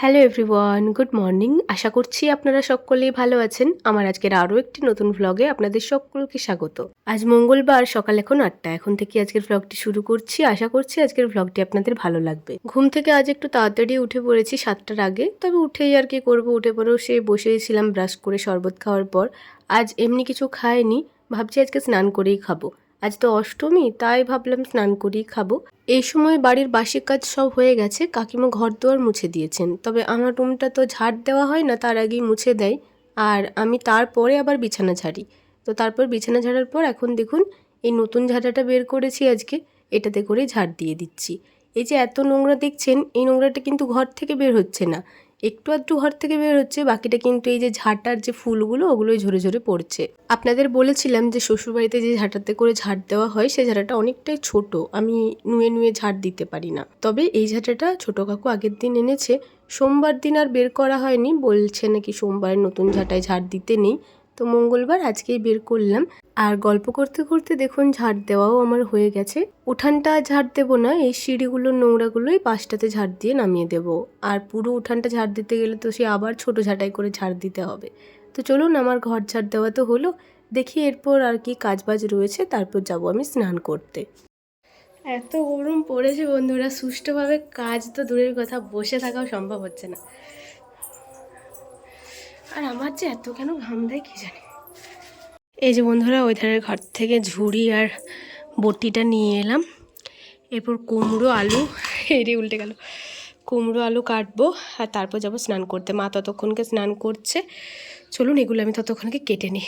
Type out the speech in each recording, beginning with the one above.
Hello everyone good morning আশা করছি আপনারা সকলেই ভালো আছেন। আমার আজকের আরও একটি নতুন ভ্লগে আপনাদের সকলকে স্বাগত। আজ মঙ্গলবার, সকাল এখন আটটা। এখন থেকে আজকের ভ্লগটি শুরু করছি। আশা করছি আজকের ভ্লগটি আপনাদের ভালো লাগবে। ঘুম থেকে আজ একটু তাড়াতাড়ি উঠে পড়েছি সাতটার আগে। তবে উঠেই আর কি করব? উঠে পরেও সে বসেছিলাম ব্রাশ করে শরবত খাওয়ার পর। আজ এমনি কিছু খায়নি ভাবছি আজকে স্নান করেই খাব। আজ তো অষ্টমী, তাই ভাবলাম স্নান করেই খাব। এই সময় বাড়ির বাসি কাজ সব হয়ে গেছে, কাকিমা ঘর দুয়ার মুছে দিয়েছেন। তবে আমার রুমটা তো ঝাড় দেওয়া হয় না, তার আগেই মুছে দেয়। আর আমি তারপরে আবার বিছানা ঝাড়ি। তো তারপর বিছানা ঝাড়ার পর এখন দেখুন, এই নতুন ঝাড়াটা বের করেছি আজকে, এটাতে করে ঝাড় দিয়ে দিচ্ছি। এই যে এত নোংরা দেখছেন, এই নোংরাটা কিন্তু ঘর থেকে বের হচ্ছে না। একটু আধটু ঘর থেকে বের হচ্ছে, বাকিটা কিন্তু এই যে ঝাঁটার যে ফুলগুলো, ওগুলোই ঝরে ঝরে পড়ছে। আপনাদের বলেছিলাম যে শ্বশুরবাড়িতে যে ঝাঁটাতে করে ঝাঁট দেওয়া হয় সেই ঝাঁটাটা অনেকটাই ছোট, আমি নুয়ে নুয়ে ঝাঁট দিতে পারি না। তবে এই ঝাঁটাটা ছোট কাকু আগের দিন এনেছে, সোমবার দিন আর বের করা হয়নি, বলছে নাকি সোমবার নতুন ঝাঁটায় ঝাঁট দিতে নেই। তো মঙ্গলবার আজকেই বের করলাম। আর গল্প করতে করতে দেখুন ঝাড় দেওয়াও আমার হয়ে গেছে। উঠানটা ঝাড় দেবো না, এই সিঁড়িগুলোর নোংরাগুলোই পাশটাতে ঝাড় দিয়ে নামিয়ে দেবো। আর পুরো উঠানটা ঝাড় দিতে গেলে তো সে আবার ছোট ঝাঁটাই করে ঝাড় দিতে হবে। তো চলুন আমার ঘর ঝাড় দেওয়া তো হলো। দেখি এরপর আর কি কাজবাজ রয়েছে, তারপর যাব আমি স্নান করতে। এত গরম পড়েছে বন্ধুরা, সুষ্ঠুভাবে কাজ তো দূরের কথা, বসে থাকাও সম্ভব হচ্ছে না। আর আমার যে এত কেন ঘাম দেয় কি জানি? এই যে বন্ধুরা ওই ধারের ঘর থেকে ঝুড়ি আর বটিটা নিয়ে এলাম। এরপর কুমড়ো, আলু, এরই উল্টে গেল। কুমড়ো, আলু কাটবো আর তারপর যাব স্নান করতে। মা ততক্ষণকে স্নান করছে। চলুন, এগুলো আমি ততক্ষণকে কেটে নিই।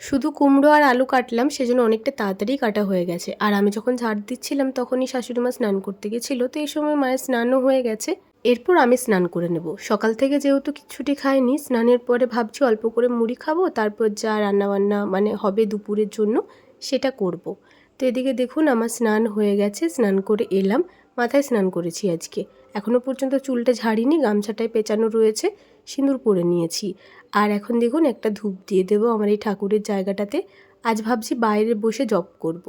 শুধু কুমড়ো আর আলু কাটলাম, সেজন্য অনেকটা তাড়াতাড়ি কাটা হয়ে গেছে। আর আমি যখন ঝাড় দিচ্ছিলাম, তখনই শাশুড়ি মা স্নান করতে গেছিল। তো এই সময় মায়ের স্নানও হয়ে গেছে। এরপর আমি স্নান করে নেব সকাল থেকে যেহেতু কিছুটি খাইনি, স্নানের পরে ভাবছি অল্প করে মুড়ি খাব, তারপর যা রান্নাবান্না মানে হবে দুপুরের জন্য সেটা করব। তো এদিকে দেখুন আমার স্নান হয়ে গেছে, স্নান করে এলাম, মাথায় স্নান করেছি আজকে এখনও পর্যন্ত চুলটা ঝাড়িনি, গামছাটায় পেঁচানো রয়েছে, সিঁদুর পরে নিয়েছি আর এখন দেখুন একটা ধূপ দিয়ে দেবো আমার এই ঠাকুরের জায়গাটাতে আজ ভাবছি বাইরে বসে জব করব।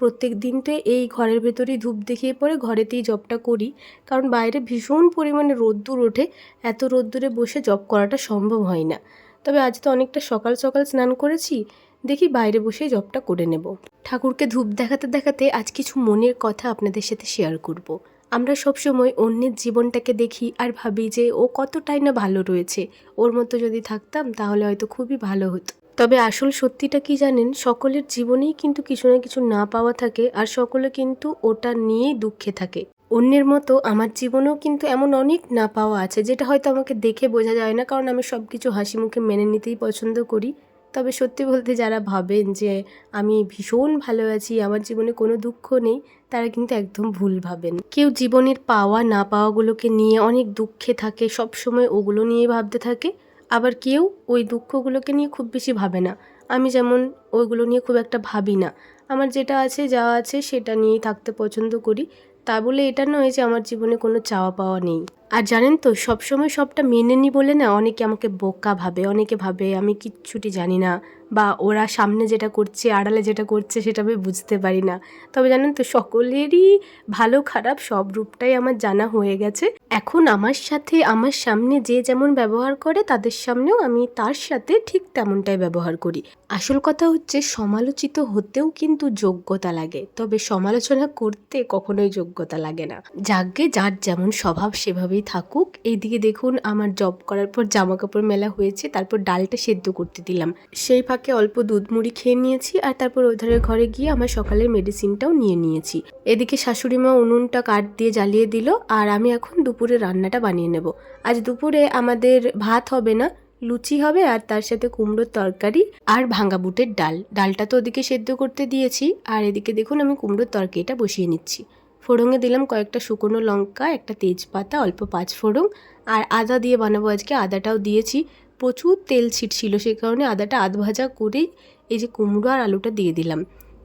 প্রত্যেক দিন তো এই ঘরের ভেতরেই ধূপ দেখিয়ে পরে ঘরেতেই জবটা করি। কারণ বাইরে ভীষণ পরিমাণে রোদ্দুর ওঠে, এত রোদ্দুরে বসে জব করাটা সম্ভব হয় না। তবে আজ তো অনেকটা সকাল সকাল স্নান করেছি, দেখি বাইরে বসে জবটা করে নেব। ঠাকুরকে ধূপ দেখাতে দেখাতে আজ কিছু মনের কথা আপনাদের সাথে শেয়ার করব। আমরা সবসময় অন্যের জীবনটাকে দেখি আর ভাবি যে ও কতটাই না ভালো রয়েছে। ওর মতো যদি থাকতাম তাহলে হয়তো খুবই ভালো হতো। তবে আসল সত্যিটা কি জানেন? সকলের জীবনেই কিন্তু কিছু না কিছু না পাওয়া থাকে আর সকলে কিন্তু ওটা নিয়েই দুঃখে থাকে। অন্যের মতো আমার জীবনেও কিন্তু এমন অনেক না পাওয়া আছে যেটা হয়তো আমাকে দেখে বোঝা যায় না কারণ আমি সব কিছু হাসি মুখে মেনে নিতেই পছন্দ করি। তবে সত্যি বলতে যারা ভাবেন যে আমি ভীষণ ভালো আছি, আমার জীবনে কোনো দুঃখ নেই, তারা কিন্তু একদম ভুল ভাবেন। কেউ জীবনের পাওয়া না পাওয়াগুলোকে নিয়ে অনেক দুঃখে থাকে সব সময় ওগুলো নিয়ে ভাবতে থাকে। আবার কেউ ওই দুঃখগুলোকে নিয়ে খুব বেশি ভাবে না। আমি যেমন ওইগুলো নিয়ে খুব একটা ভাবি না। আমার যেটা আছে, যা আছে সেটা নিয়েই থাকতে পছন্দ করি। তা বলে এটা নয় যে আমার জীবনে কোনো চাওয়া পাওয়া নেই। আর জানেন তো, সবসময় সবটা মেনে নি বলে না অনেকে আমাকে বোকা ভাবে, অনেকে ভাবে আমি কিচ্ছুটি জানি না। বা ওরা সামনে যেটা করছে, আড়ালে যেটা করছে সেটা আমি বুঝতে পারি না। তবে জানেন তো, সকলেরই ভালো খারাপ সব রূপটাই আমার জানা হয়ে গেছে। এখন আমার সাথে, আমার সামনে যে যেমন ব্যবহার করে, তাদের সামনেও আমি তার সাথে ঠিক তেমনটাই ব্যবহার করি। আসল কথা হচ্ছে, সমালোচিত হতেও কিন্তু যোগ্যতা লাগে। তবে সমালোচনা করতে কখনোই যোগ্যতা লাগে না। যাকে যার যেমন স্বভাব সেভাবেই থাকুক। এইদিকে দেখুন, আমার জব করার পর জামা কাপড় মেলা হয়েছে, তারপর ডালটা সেদ্ধ করতে দিলাম। সেই ফাঁকে অল্প দুধ মুড়ি খেয়ে নিয়েছি আর তারপর ওধারের ঘরে গিয়ে আমার সকালের মেডিসিনটাও নিয়ে নিয়েছি। এদিকে শাশুড়ি মা উনুনটা কাঠ দিয়ে জ্বালিয়ে দিল আর আমি এখন দুপুরে রান্নাটা বানিয়ে নেব। আজ দুপুরে আমাদের ভাত হবে না, লুচি হবে আর তার সাথে কুমড়োর তরকারি আর ভাঙা বুটের ডাল। ডালটা তো ওদিকে সেদ্ধ করতে দিয়েছি আর এদিকে দেখুন আমি কুমড়োর তরকারিটা বসিয়ে নিচ্ছি। ফোড়ঙে দিলাম কয়েকটা শুকনো লঙ্কা, একটা তেজপাতা, অল্প পাঁচ ফোড়ং আর আদা দিয়ে বানাবো আজকে। আদাটাও দিয়েছি। প্রচুর তেল ছিটছিল সেই কারণে আদাটা আধ ভাজা করেই এই যে কুমড়ো আর আলুটা দিয়ে দিলাম।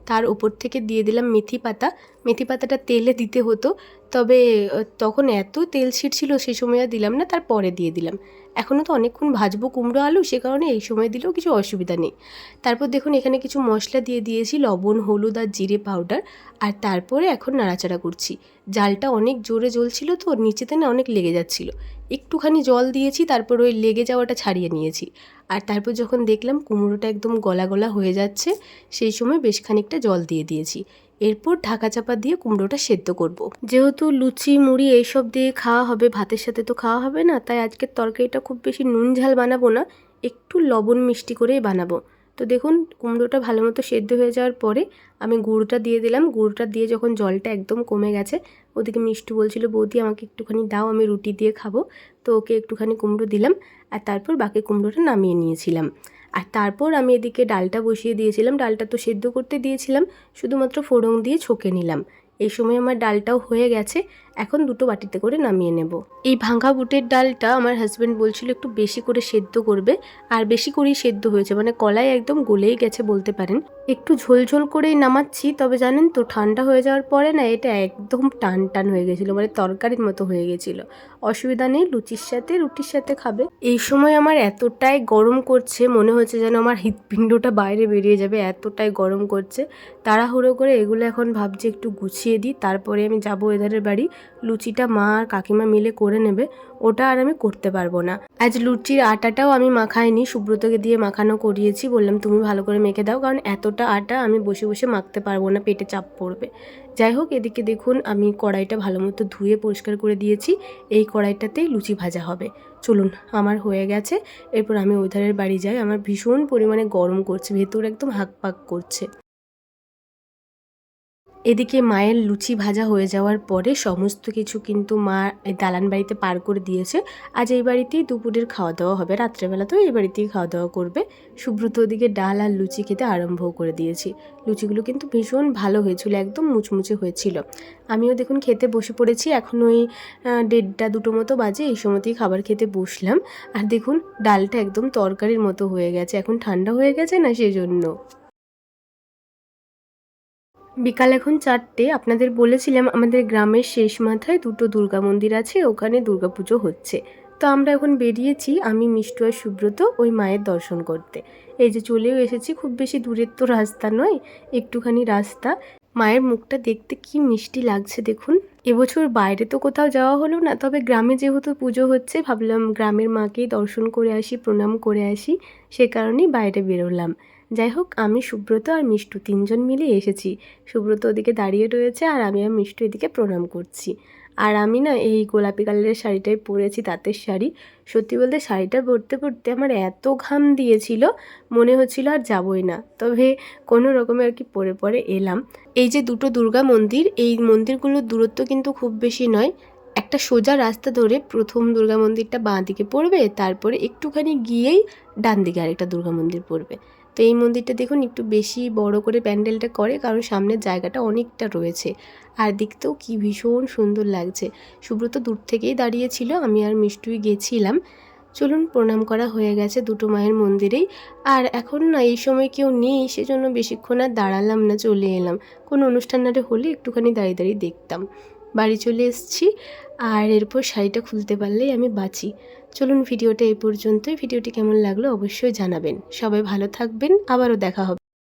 তার ওপর থেকে দিয়ে দিলাম মেথি পাতা। মেথি পাতাটা তেলে দিতে হতো, তবে তখন এত তেল ছিটছিল সেই সময় আর দিলাম না তারপরে দিয়ে দিলাম। এখনও তো অনেকক্ষণ ভাজবো কুমড়ো আলু, সে কারণে এই সময় দিলেও কিছু অসুবিধা নেই। তারপর দেখুন, এখানে কিছু মশলা দিয়ে দিয়েছি, লবণ, হলুদ আর জিরে পাউডার। আর তারপরে এখন নাড়াচাড়া করছি। জালটা অনেক জোরে জ্বলছিল তো, নিচেতে না অনেক লেগে যাচ্ছিল। একটুখানি জল দিয়েছি, তারপর ওই লেগে যাওয়াটা ছাড়িয়ে নিয়েছি। আর তারপর যখন দেখলাম কুমড়োটা একদম গলা গলা হয়ে যাচ্ছে, সেই সময় বেশ খানিকটা জল দিয়ে দিয়েছি। এরপর ঢাকা চাপা দিয়ে কুমড়োটা সেদ্ধ করব। যেহেতু লুচি, মুড়ি এইসব দিয়ে খাওয়া হবে, ভাতের সাথে তো খাওয়া হবে না, তাই আজকের তরকারিটা খুব বেশি নুন ঝাল বানাবো না, একটু লবণ মিষ্টি করেই বানাবো। তো দেখুন, কুমড়োটা ভালো মতো সেদ্ধ হয়ে যাওয়ার পরে আমি গুঁড়োটা দিয়ে দিলাম। গুঁড়োটা দিয়ে যখন জলটা একদম কমে গেছে, ওদিকে মিষ্টি বলছিল, বৌদি, আমাকে একটুখানি দাও, আমি রুটি দিয়ে খাব। তো ওকে একটুখানি কুমড়ো দিলাম আর তারপর বাকি কুমড়োটা নামিয়ে নিয়েছিলাম। আর তারপর আমি এদিকে ডালটা বসিয়ে দিয়েছিলাম। ডালটা তো সেদ্ধ করতে দিয়েছিলাম, শুধুমাত্র ফোড়ং দিয়ে ছকে নিলাম। এই সময় আমার ডালটাও হয়ে গেছে, এখন দুটো বাটিতে করে নামিয়ে নেব। এই ভাঙা বুটের ডালটা আমার হাজব্যান্ড বলছিল একটু বেশি করে সেদ্ধ করবে, আর বেশি করেই সেদ্ধ হয়েছে মানে কলাই একদম গলেই গেছে বলতে পারেন। একটু ঝোল ঝোল করেই নামাচ্ছি, তবে জানেন তো ঠান্ডা হয়ে যাওয়ার পরে না এটা একদম টান টান হয়ে গেছিল মানে তরকারির মতো হয়ে গেছিল। অসুবিধা নেই, লুচির সাথে রুটির সাথে খাবে। এই সময় আমার এতটাই গরম করছে, মনে হচ্ছে যেন আমার হৃৎপিণ্ডটা বাইরে বেরিয়ে যাবে, এতটাই গরম করছে। তাড়াহুড়ো করে এগুলো এখন ভাবছি একটু গুছিয়ে দিই, তারপরে আমি যাব এধারের বাড়ি। লুচিটা মা আর কাকিমা মিলে করে নেবে, ওটা আর আমি করতে পারব না। আজ লুচির আটাটাও আমি মাখাইনি, সুব্রতকে দিয়ে মাখানো করিয়েছি, বললাম তুমি ভালো করে মেখে দাও, কারণ এতটা আটা আমি বসে বসে মাখতে পারব না, পেটে চাপ পড়বে। যাই হোক, এদিকে দেখুন আমি কড়াইটা ভালো মতো ধুয়ে পরিষ্কার করে দিয়েছি, এই কড়াইটাতেই লুচি ভাজা হবে। চলুন, আমার হয়ে গেছে, এরপর আমি ওই ধারের বাড়ি যাই, আমার ভীষণ পরিমাণে গরম করছে, ভেতর একদম হাক পাক করছে। এদিকে মায়ের লুচি ভাজা হয়ে যাওয়ার পরে সমস্ত কিছু কিন্তু মা এই দালান বাড়িতে পার করে দিয়েছে। আজ এই বাড়িতেই দুপুরের খাওয়া দাওয়া হবে। রাত্রেবেলাতেও এই বাড়িতেই খাওয়া দাওয়া করবে। সুব্রত ওদিকে ডাল আর লুচি খেতে আরম্ভ করে দিয়েছি। লুচিগুলো কিন্তু ভীষণ ভালো হয়েছিল, একদম মুচমুচে হয়েছিল। আমিও দেখুন খেতে বসে পড়েছি। এখন ওই দেড়টা দুটো মতো বাজে, এই সময়তেই খাবার খেতে বসলাম। আর দেখুন, ডালটা একদম তরকারির মতো হয়ে গেছে। এখন ঠান্ডা হয়ে গেছে না সেই জন্য বিকাল এখন চারটে। আপনাদের বলেছিলাম আমাদের গ্রামের শেষ মাথায় দুটো দুর্গা মন্দির আছে, ওখানে দুর্গাপুজো হচ্ছে। তো আমরা এখন বেরিয়েছি, আমি, মিষ্টু আর সুব্রত ওই মায়ের দর্শন করতে। এই যে চলেও এসেছি, খুব বেশি দূরের তো রাস্তা নয়, একটুখানি রাস্তা। মায়ের মুখটা দেখতে কি মিষ্টি লাগছে দেখুন। এবছর বাইরে তো কোথাও যাওয়া হলো না, তবে গ্রামে যেহেতু পুজো হচ্ছে, ভাবলাম গ্রামের মাকেই দর্শন করে আসি, প্রণাম করে আসি, সে কারণেই বাইরে বেরোলাম। যাই হোক, আমি সুব্রত আর মিষ্টু তিনজন মিলে এসেছি। সুব্রত ওদিকে দাঁড়িয়ে রয়েছে আর আমি আর মিষ্টু এদিকে প্রণাম করছি। আর আমি না এই গোলাপি কালারের শাড়িটাই পরেছি, তাঁতের শাড়ি। সত্যি বলতে শাড়িটা পরতে পরতে আমার এত ঘাম দিয়েছিল, মনে হচ্ছিল আর যাবই না। তবে কোনো রকমে আর কি পরে পরে এলাম। এই যে দুটো দুর্গা মন্দির, এই মন্দিরগুলোর দূরত্ব কিন্তু খুব বেশি নয়। একটা সোজা রাস্তা ধরে প্রথম দুর্গা মন্দিরটা বাঁ দিকে পড়বে, তারপরে একটুখানি গিয়েই ডান দিকে আরেকটা দুর্গা মন্দির পড়বে। তো এই মন্দিরটা দেখুন একটু বেশি বড় করে প্যান্ডেলটা করে, কারণ সামনের জায়গাটা অনেকটা রয়েছে। আর দেখতেও কি ভীষণ সুন্দর লাগছে। সুব্রত দূর থেকেই দাঁড়িয়েছিল, আমি আর মিষ্টুই গেছিলাম। চলুন প্রণাম করা হয়ে গেছে দুটো মায়ের মন্দিরেই। আর এখন না, এই সময় কেউ নেই, সেজন্য বেশিক্ষণ আর দাঁড়ালাম না, চলে এলাম। কোনো অনুষ্ঠান হলে একটুখানি দাঁড়িয়ে দাঁড়িয়ে দেখতাম। বাড়ি চলে এসেছি। আর এরপর শাড়িটা খুলতে পারলেই আমি বাঁচি। চলুন ভিডিওটা এই পর্যন্তই। ভিডিওটি কেমন লাগল অবশ্যই জানাবেন। সবাই ভালো থাকবেন। আবারও দেখা হবে।